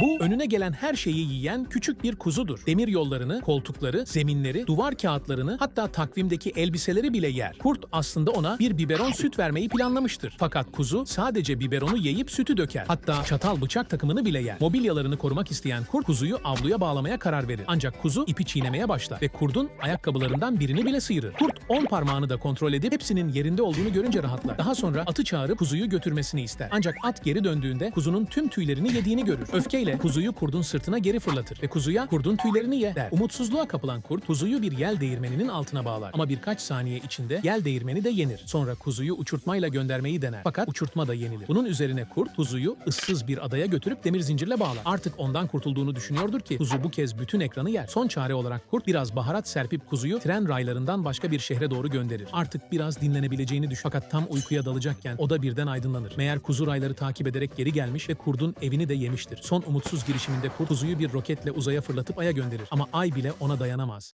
Bu önüne gelen her şeyi yiyen küçük bir kuzudur. Demir yollarını, koltukları, zeminleri, duvar kağıtlarını hatta takvimdeki elbiseleri bile yer. Kurt aslında ona bir biberon süt vermeyi planlamıştır. Fakat kuzu sadece biberonu yiyip sütü döker. Hatta çatal bıçak takımını bile yer. Mobilyalarını korumak isteyen kurt kuzuyu avluya bağlamaya karar verir. Ancak kuzu ipi çiğnemeye başlar ve kurdun ayakkabılarından birini bile sıyırır. Kurt 10 parmağını da kontrol edip hepsinin yerinde olduğunu görünce rahatlar. Daha sonra atı çağırıp kuzuyu götürmesini ister. Ancak at geri döndüğünde kuzunun tüm tüylerini yediğini görür. Öfkeyle kuzuyu kurdun sırtına geri fırlatır ve kuzuya kurdun tüylerini ye der. Umutsuzluğa kapılan kurt kuzuyu bir yel değirmeninin altına bağlar. Ama birkaç saniye içinde yel değirmeni de yenir. Sonra kuzuyu uçurtmayla göndermeyi dener. Fakat uçurtma da yenilir. Bunun üzerine kurt kuzuyu ıssız bir adaya götürüp demir zincirle bağlar. Artık ondan kurtulduğunu düşünüyordur ki kuzu bu kez bütün ekranı yer. Son çare olarak kurt biraz baharat serpip kuzuyu tren raylarından başka bir şehre doğru gönderir. Artık biraz dinlenebileceğini düş. Fakat tam uykuya dalacakken o da birden aydınlanır. Meğer kuzu rayları takip ederek geri gelmiş ve kurdun evini de yemiştir. Son umutsuz girişiminde kurt kuzuyu bir roketle uzaya fırlatıp aya gönderir. Ama ay bile ona dayanamaz.